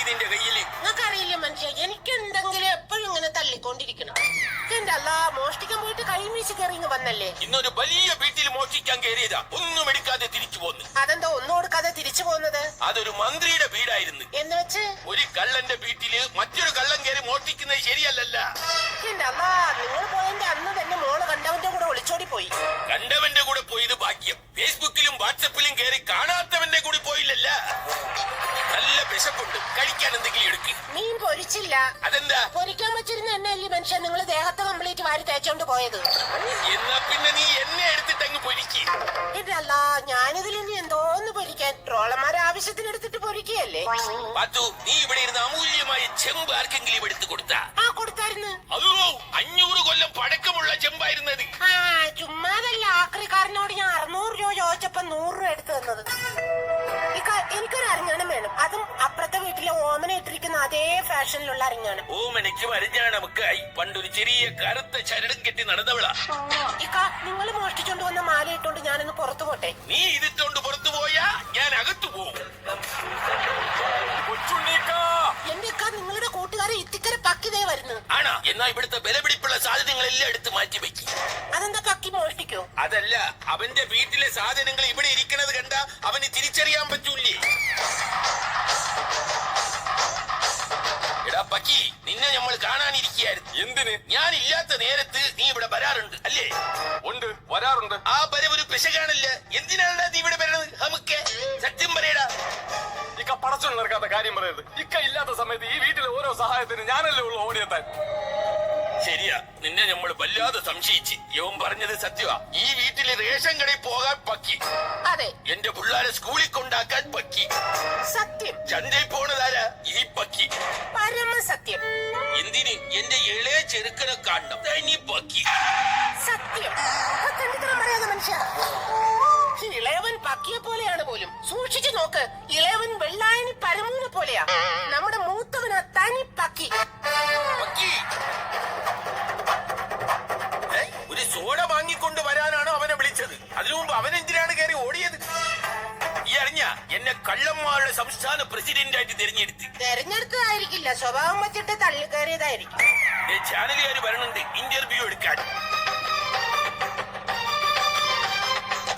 എന്തിനാടി നിന്റെ കയ്യിൽ. നിങ്ങൾക്കറിയില്ല മനുഷ്യ എനിക്ക് എന്തെങ്കിലും എപ്പോഴും ഇങ്ങനെ തള്ളിക്കൊണ്ടിരിക്കണം. എന്റെ അല്ല മോഷ്ടിക്കാൻ പോയിട്ട് കൈ വീശി കയറി ഇങ്ങ് വന്നല്ലേ? ഇന്നൊരു വലിയ വീട്ടിൽ മോഷ്ടിക്കാൻ കയറിയതാ. ഒന്നും എടുക്കാതെ തിരിച്ചു പോന്നു. അതെന്താ ഒന്നും കൊടുക്കാതെ തിരിച്ചു പോകുന്നത് അതൊരു മന്ത്രിയുടെ വീടായിരുന്നു. എന്ന് വെച്ച്? ഒരു കള്ളന്റെ വീട്ടിൽ മറ്റൊരു കള്ളൻ കയറി മോഷ്ടിക്കുന്നത് ശരിയല്ലല്ല. എന്റെ അല്ല നിങ്ങൾ പോയതിന്റെ അന്ന് തന്നെ മോൾ കണ്ടവന്റെ കൂടെ ഒളിച്ചോടി പോയി. കണ്ടവന്റെ കൂടെ പോയത് ഭാഗ്യം. ഫേസ്ബുക്കിലും വാട്സപ്പിലും കയറി കാണാത്തവന്റെ കൂടി പോയില്ലല്ല. നല്ല വിശപ്പുണ്ട്. കഴിക്കാൻ എന്തെങ്കിലും എടുക്ക്. മീൻ പൊരിച്ചില്ല. അതെന്താ? പൊരിക്കാൻ വെച്ചിരുന്ന എണ്ണയല്ലേ മനുഷ്യ നിങ്ങൾ ദേഹത്തെ കംപ്ലീറ്റ് വാരി തേച്ചോണ്ട് പോയത്. എന്നാ പിന്നെ നീ എന്നെ എടുത്തിട്ട് അങ്ങ് പൊരിക്ക്. അല്ല ഞാനിതിൽ ഇനി എന്തോന്ന് പൊരിക്കാൻ? ട്രോളന്മാരെ ആവശ്യത്തിന് എടുത്തിട്ട് പൊരിക്കുകയല്ലേ? പാത്തു നീ ഇവിടെ ഇരുന്ന് അമൂല്യമായ ചെമ്പ് ആർക്കെങ്കിലും എടുത്തു കൊടുത്ത? ആ കൊടുത്തായിരുന്നു. അതോ അഞ്ഞൂറ് കൊല്ലം പഴക്കമുള്ള ചെമ്പായിരുന്നത്? ആ ചുമ്മാതല്ല ആക്രിക്കാരനോട് ഞാൻ അറുന്നൂറ് രൂപ ചോദിച്ചപ്പോ നൂറ് രൂപ എടുത്തു തന്നത്. ഓമന ഇട്ടിരിക്കുന്ന അതേ ഫാഷനിലുള്ള അരിഞ്ഞാണം ഓമനയ്ക്കും നമുക്കായി പണ്ടൊരു ചെറിയ കറുത്ത ചരടും കെട്ടി നടന്നവളാ. ഇക്ക നിങ്ങൾ മോഷ്ടിച്ചോണ്ട് വന്ന മാല ഇട്ടോണ്ട് ഞാനൊന്ന് പുറത്തു പോട്ടെ? നീ ഇതിട്ടോണ്ട് പുറത്തു പോയാ ഞാൻ അകത്തു പോകും നിങ്ങളുടെ കൂട്ടുകാരെ ഇത്തിക്കര പക്കിതേ വരുന്നു. ആണോ. എന്നാ ഇവിടുത്തെ വിലപിടിപ്പുള്ള സാധനങ്ങളെല്ലാം എടുത്ത് മാറ്റി വെക്കി. അതെന്താ പക്കി മോഷ്ടിക്കോ? അതല്ല അവന്റെ വീട്ടിലെ സാധനങ്ങൾ ഇവിടെ ഇരിക്കണത് കണ്ട അവന് തിരിച്ചറിയാൻ പറ്റൂലേ കാണാനിരിക്കുകയായിരുന്നു എന്തിന്? ഞാൻ ഇല്ലാത്ത നേരത്ത് നീ ഇവിടെ വരാറുണ്ട് അല്ലേ? ഉണ്ട്. വരാറുണ്ട്. ആ വരവ് ഒരു പിശകാണല്ല. എന്തിനാണ് നീ ഇവിടെ വരണത്? നമുക്ക് സത്യം പറയടാ. ഇക്ക പടച്ചു നടക്കാത്ത കാര്യം പറയരുത്. ഇക്ക ഇല്ലാത്ത സമയത്ത് ഈ വീട്ടിലെ ഓരോ സഹായത്തിന് ഞാനല്ലേ ഉള്ളു ഓടിയെത്താൻ. ശരിയാ. നിന്നെ നമ്മൾ വല്ലാതെ സംശയിച്ച്. യോൻ പറഞ്ഞത് സത്യവാ. ഈ വീട്ടിലെ റേഷൻ കടയിൽ പോകാൻ പക്കി. അതെ. എന്റെ പിള്ളേരെ സ്കൂളിൽ കൊണ്ടാക്കാൻ പക്കി. സത്യം. ചന്തയിൽ പോണതാരാ ദാ പക്കി സത്യം. ആ പറയാതെ മനുഷ്യ. ഇളയവൻ പക്കിയെ പോലെയാണ് പോലും. സൂക്ഷിച്ചു നോക്ക്. ഇളയവൻ വെള്ളായണി പരമൂന പോലെയാ. നമ്മുടെ മൂത്തവൻ തനി പക്കി പക്കി ഏ? ഒരു സോഡ വാങ്ങിക്കൊണ്ട് വരാനാണ് അവനെ വിളിച്ചത്. അതിനു മുമ്പ് അവൻ എന്തിനാണ് കയറി ഓടിയത്? ഈ അറിഞ്ഞ എന്നെ കള്ളന്മാരുടെ സംസ്ഥാന പ്രസിഡന്റ് ആയിട്ട് തിരഞ്ഞെടുത്ത് തെരഞ്ഞെടുത്തതായിരിക്കില്ല. സ്വഭാവം വെച്ചിട്ട് തള്ളിക്കയറിയതായിരിക്കും ചാനലുകാർ വരണുണ്ട്. ഇന്റർവ്യൂ എടുക്കാൻ.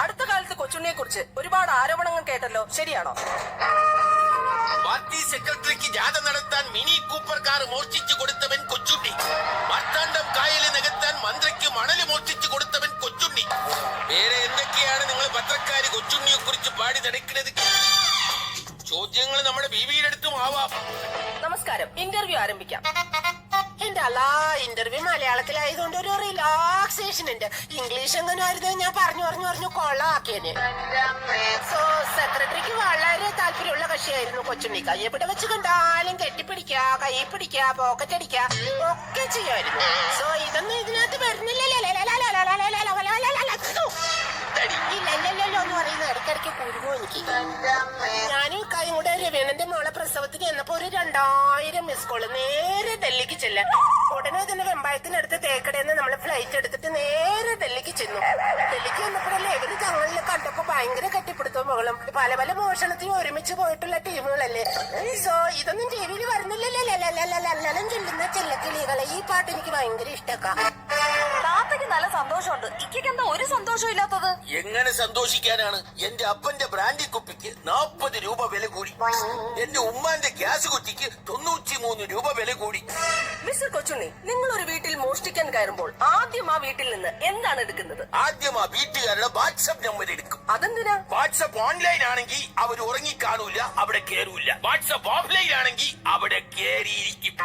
അടുത്ത കാലത്ത് കൊച്ചുണ്ണിയെ കുറിച്ച് ഒരുപാട് ആരോപണങ്ങൾ കേട്ടല്ലോ. ശരിയാണോ? പാർട്ടി സെക്രട്ടറിക്ക് ജാഥ നടത്താൻ മിനി കൂപ്പർ കാർ മോഷ്ടിച്ചു കൊടുത്തവൻ കൊച്ചുണ്ണി. മാർത്താണ്ഡം കായൽ നികത്താൻ മന്ത്രിക്ക് മണൽ മോഷ്ടിച്ചു കൊടുത്തവൻ കൊച്ചുണ്ണി. വേറെ എന്തൊക്കെയാണ് നിങ്ങൾ പത്രക്കാര് കൊച്ചുണ്ണിയെ കുറിച്ച് പാടി നടക്കുന്നത്? ചോദ്യങ്ങൾ നമ്മുടെ ബീവിയുടെ അടുത്തും ആവാം നമസ്കാരം ഇന്റർവ്യൂ ആരംഭിക്കാം എന്റെ അല്ലാ ഇന്റർവ്യൂ മലയാളത്തിലായതുകൊണ്ട് ഒരു റിലാക്സേഷൻ ഉണ്ട് ഇംഗ്ലീഷ് എങ്ങനെ ആയിരുന്നു ഞാൻ പറഞ്ഞു പറഞ്ഞു പറഞ്ഞു കൊള്ളാക്കിയന് സോ സെക്രട്ടറിക്ക് വളരെ താല്പര്യമുള്ള കക്ഷിയായിരുന്നു കൊച്ചുണ്ണി കൈ എവിടെ വെച്ച് കണ്ടാലും കെട്ടിപ്പിടിക്ക കൈ പിടിക്ക പോക്കറ്റ് അടിക്ക ഒക്കെ ചെയ്യുമായിരുന്നു സോ ഇതൊന്നും ഇതിനകത്ത് വരുന്നില്ലല്ലോ ഇല്ലല്ലോ എന്ന് പറയുന്ന ഇടയ്ക്കിടയ്ക്ക് കുരുങ്ങോ എനിക്ക് രവീണന്റെ മോളെ പ്രസവത്തിന് ചെന്നപ്പോ ഒരു രണ്ടായിരം മിസ് കോൾ നേരെ ഡൽഹിക്ക് ചെല്ലാൻ ഉടനെ തന്നെ വെമ്പായത്തിനടുത്ത് തേക്കടയെന്ന് നമ്മൾ ഫ്ലൈറ്റ് എടുത്തിട്ട് നേരെ ഡൽഹിക്ക് ചെന്നു ഡൽഹിക്ക് ചെന്നപ്പോഴല്ലേ ഇവർ തങ്ങളിൽ കണ്ടപ്പോ ഭയങ്കര കെട്ടിപ്പിടുത്തവും മകളും പല പല മോഷണത്തിനും ഒരുമിച്ച് പോയിട്ടുള്ള ടീമുകളല്ലേ സോ ഇതൊന്നും ടി വിയിൽ വരുന്നില്ലല്ലോ ചൊല്ലുന്ന ചെല്ലക്കിളികളെ ഈ പാട്ട് എനിക്ക് ഭയങ്കര ഇഷ്ടക്കാം താത്തയ്ക്ക് നല്ല സന്തോഷമുണ്ട്. ഇക്കയ്ക്ക് എന്താ ഒരു സന്തോഷം ഇല്ലാത്തത്? എങ്ങനെ സന്തോഷിക്കാനാണ്? എന്റെ അപ്പന്റെ ബ്രാൻഡി കുപ്പിക്ക് നാപ്പത് രൂപ വില കൂടി. എന്റെ ഉമ്മാന്റെ ഗ്യാസ് കുറ്റിക്ക് തൊണ്ണൂറ്റി മൂന്ന് രൂപ വില കൂടി. മിസ്റ്റർ കൊച്ചുണ്ണി നിങ്ങൾ ഒരു വീട്ടിൽ മോഷ്ടിക്കാൻ കയറുമ്പോൾ ആദ്യം ആ വീട്ടിൽ നിന്ന് എന്താണ് എടുക്കുന്നത്? ആദ്യം ആ വീട്ടുകാരുടെ വാട്സപ്പ് നമ്പർ എടുക്കും. അതെന്തിനാ? വാട്സപ്പ് ഓൺലൈൻ ആണെങ്കിൽ അവർ ഉറങ്ങി കാണൂല അവിടെ കേറൂല. വാട്സപ്പ് ഓഫ്ലൈൻ ആണെങ്കിൽ അവിടെ കേറിയിരിക്കും.